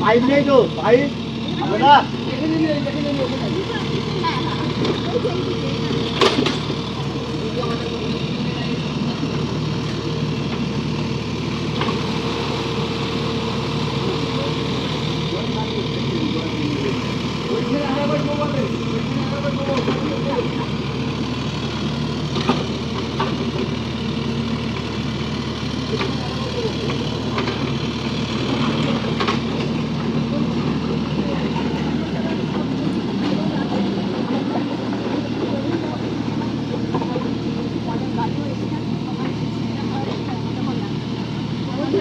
Pipe নেই তো pipe.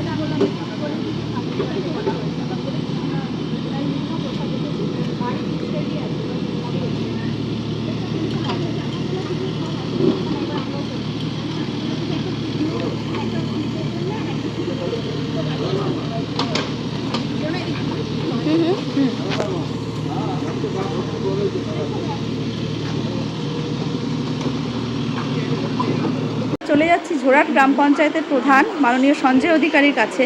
Thank you. যাচ্ছি ঝোড়াট গ্রাম পঞ্চায়েতের প্রধান মাননীয় সঞ্জয় অধিকারীর কাছে।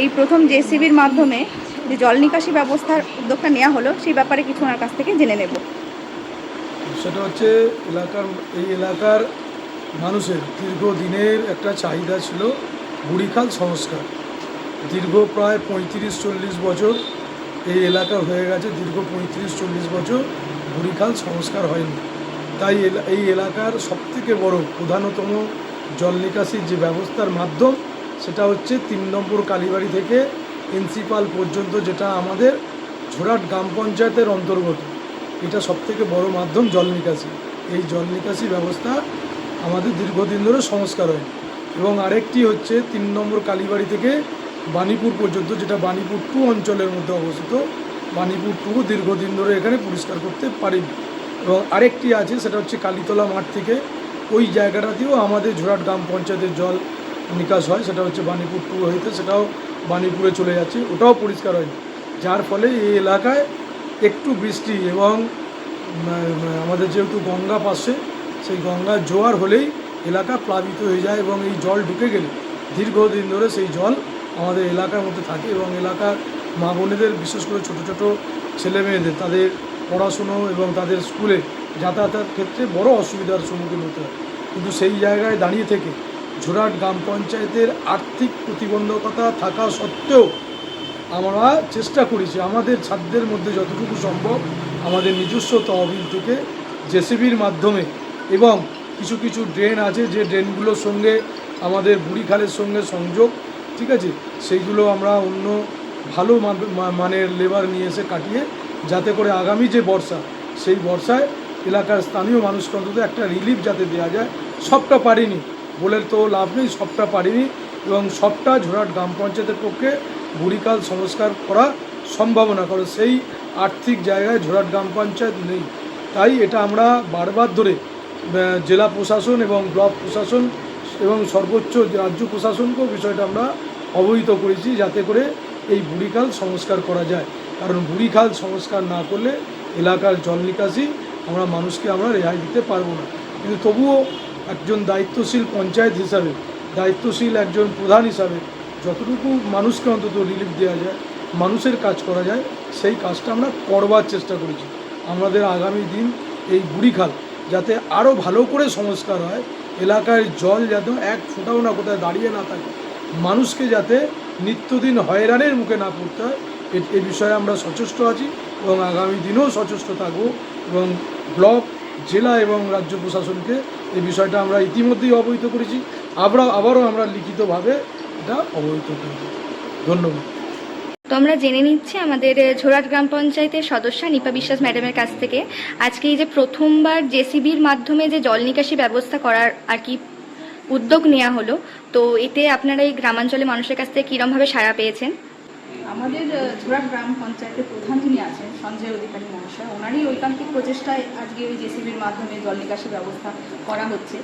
এই প্রথম জেসিবির মাধ্যমে যে জল নিকাশি ব্যবস্থার উদ্যোগটা নেওয়া হলো, সেই ব্যাপারে কিছু ওনার কাছ থেকে জেনে নেব। সেটা হচ্ছে এলাকার, এই এলাকার মানুষের দীর্ঘদিনের একটা চাহিদা ছিল বুড়িখাল সংস্কার। দীর্ঘ প্রায় পঁয়ত্রিশ চল্লিশ বছর এই এলাকা হয়ে গেছে, দীর্ঘ পঁয়ত্রিশ চল্লিশ বছর বুড়িখাল সংস্কার হয়নি। তাই এই এলাকার সবথেকে বড়, প্রধানতম জল নিকাশির যে ব্যবস্থার মাধ্যম, সেটা হচ্ছে তিন নম্বর কালীবাড়ি থেকে প্রিন্সিপাল পর্যন্ত, যেটা আমাদের ঝোড়াট গ্রাম পঞ্চায়েতের অন্তর্গত। এটা সবথেকে বড় মাধ্যম জল নিকাশি এই জল নিকাশি ব্যবস্থা আমাদের দীর্ঘদিন ধরে সংস্কার হয়। এবং আরেকটি হচ্ছে তিন নম্বর কালীবাড়ি থেকে বাণীপুর পর্যন্ত, যেটা বাণীপুর টু অঞ্চলের মধ্যে অবস্থিত। বাণীপুর টু দীর্ঘদিন ধরে এখানে পরিষ্কার করতে পারিনি। এবং আরেকটি আছে, সেটা হচ্ছে কালীতলা মাঠ থেকে ওই জায়গাটাতেও আমাদের ঝোড়াট গ্রাম পঞ্চায়েতের জল নিকাশ হয়, সেটা হচ্ছে বাণীপুর টু হইতে সেটাও বাণীপুরে চলে যাচ্ছে, ওটাও পরিষ্কার হয়নি। যার ফলে এই এলাকায় একটু বৃষ্টি এবং আমাদের যেহেতু গঙ্গা পাশে, সেই গঙ্গা জোয়ার হলেই এলাকা প্লাবিত হয়ে যায় এবং এই জল ঢুকে গেলে দীর্ঘদিন ধরে সেই জল আমাদের এলাকার মধ্যে থাকে এবং এলাকার মা বোনেদের, বিশেষ করে ছোটো ছোটো ছেলে মেয়েদের তাদের পড়াশুনো এবং তাদের স্কুলে যাতায়াতের ক্ষেত্রে বড় অসুবিধার সম্মুখীন হতে হয়। কিন্তু সেই জায়গায় দাঁড়িয়ে থেকে ঝোরাট গ্রাম পঞ্চায়েতের আর্থিক প্রতিবন্ধকতা থাকা সত্ত্বেও আমরা চেষ্টা করেছি, আমাদের ছাত্রদের মধ্যে যতটুকু সম্ভব আমাদের নিজস্ব তহবিল থেকে জেসিবির মাধ্যমে এবং কিছু কিছু ড্রেন আছে যে ড্রেনগুলোর সঙ্গে আমাদের বুড়িখালের সঙ্গে সংযোগ, ঠিক আছে? সেইগুলো আমরা অন্য ভালো মানের লেবার নিয়ে এসে কাটিয়ে যাতে করে আগামী যে বর্ষা, সেই বর্ষায় এলাকার স্থানীয় মানুষকে অন্তত একটা রিলিফ যাতে দেওয়া যায়। সবটা পারিনি। বলে তো লাভ নেই, সবটা পারিনি এবং সবটা ঝোড়াট গ্রাম পঞ্চায়েতের পক্ষে বুড়িকাল সংস্কার করা সম্ভাবনা কারণ সেই আর্থিক জায়গায় ঝোড়াট গ্রাম পঞ্চায়েত নেই। তাই এটা আমরা বারবার ধরে জেলা প্রশাসন এবং ব্লক প্রশাসন এবং সর্বোচ্চ রাজ্য প্রশাসনকেও বিষয়টা আমরা অবহিত করেছি যাতে করে এই বুড়িখাল সংস্কার করা যায়। কারণ বুড়িখাল সংস্কার না করলে এলাকার জল নিকাশি আমরা মানুষকে আমরা রেহাই দিতে পারব না। কিন্তু তবুও একজন দায়িত্বশীল পঞ্চায়েত হিসাবে, দায়িত্বশীল একজন প্রধান হিসাবে যতটুকু মানুষকে অন্তত রিলিফ দেওয়া যায়, মানুষের কাজ করা যায়, সেই কাজটা আমরা করবার চেষ্টা করেছি। আমাদের আগামী দিন এই বুড়িখাল যাতে আরও ভালো করে সংস্কার হয় এলাকায় জল যাতে এক ফোঁটাও না কোথায় দাঁড়িয়ে না থাকে, মানুষকে যাতে নিত্যদিন হয়রানের মুখে না পড়তে হয় এ- বিষয়ে আমরা সচেষ্ট আছি এবং আগামী দিনেও সচেষ্ট থাকব। এবং ব্লক, জেলা এবং রাজ্য প্রশাসনকে এই বিষয়টা আমরা ইতিমধ্যেই অবহিত করেছি। আমরা আবারও আমরা লিখিতভাবে এটা অবহিত করব। ধন্যবাদ। তো আমরা জেনে নিচ্ছি আমাদের ঝোড়াট গ্রাম পঞ্চায়েতের সদস্যা নিপা বিশ্বাস ম্যাডামের কাছ থেকে, আজকে এই যে প্রথমবার জেসিবির মাধ্যমে যে জল নিকাশি ব্যবস্থা করার আর কি উদ্যোগ নেওয়া হলো, তো এতে আপনারা এই গ্রামাঞ্চলে মানুষের কাছ থেকে কীরমভাবে সাড়া পেয়েছেন? আমাদের ঝোড়াট গ্রাম পঞ্চায়েতের প্রধান যিনি আছেন, সঞ্জয় অধিকারী মহাশয়, ওনারই ঐকান্তিক প্রচেষ্টায় আজকে ওই জেসিবির মাধ্যমে জল নিকাশি ব্যবস্থা করা হচ্ছে।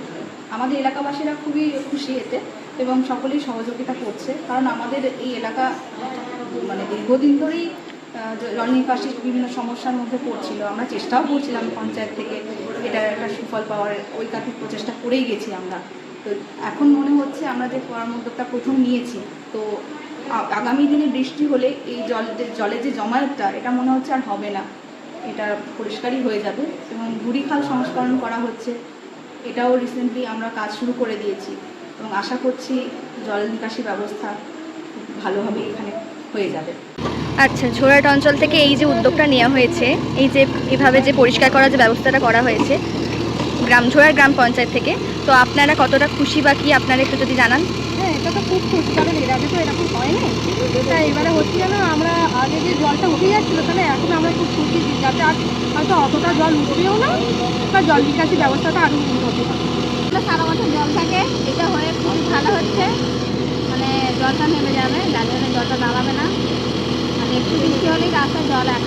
আমাদের এলাকাবাসীরা খুবই খুশি এতে এবং সকলেই সহযোগিতা করছে। কারণ আমাদের এই এলাকা মানে দীর্ঘদিন ধরেই জল নিকাশির বিভিন্ন সমস্যার মধ্যে পড়ছিল। আমরা চেষ্টাও করছিলাম পঞ্চায়েত থেকে এটা একটা সুফল পাওয়ার ঐকান্তিক প্রচেষ্টা করেই গেছি আমরা। তো এখন মনে হচ্ছে আমরা যে করার উদ্যোগটা প্রথম নিয়েছি, তো আগামী দিনে বৃষ্টি হলে এই জল জলের যে জমায়েতটা, এটা মনে হচ্ছে আর হবে না। এটা পরিষ্কারই হয়ে যাবে এবং গুড়িখাল সংস্করণ করা হচ্ছে, এটাও রিসেন্টলি আমরা কাজ শুরু করে দিয়েছি এবং আশা করছি জল নিকাশি ব্যবস্থা ভালোভাবে এখানে হয়ে যাবে। আচ্ছা ঝোড়াট অঞ্চল থেকে এই যে উদ্যোগটা নেওয়া হয়েছে, এই যে এভাবে যে পরিষ্কার করার যে ব্যবস্থাটা করা হয়েছে, গ্রাম ঝোড়ার গ্রাম পঞ্চায়েত থেকে তো আপনারা কতটা খুশি বা কি? আপনারা একটু যদি জানান। হ্যাঁ এটা তো খুব খুশি। কারণ এর আগে তো এরকম হয়নি তা এবারে হচ্ছে যেন আমরা আগে যে জলটা উঠে যাচ্ছিল তাহলে এখন আমরা খুব খুশি যাতে আর হয়তো অতটা জল উঠবেও না বা জল নিকাশি ব্যবস্থাটা আরও উন্নতি হবে। সারা বছর জল থাকে। এটা হয়ে খুবই ভালো হচ্ছে। মানে জলটা নেমে যাবে। যার জন্য জলটা দাঁড়াবে না। মানে একটু বৃষ্টি হলেই রাস্তায় জল এক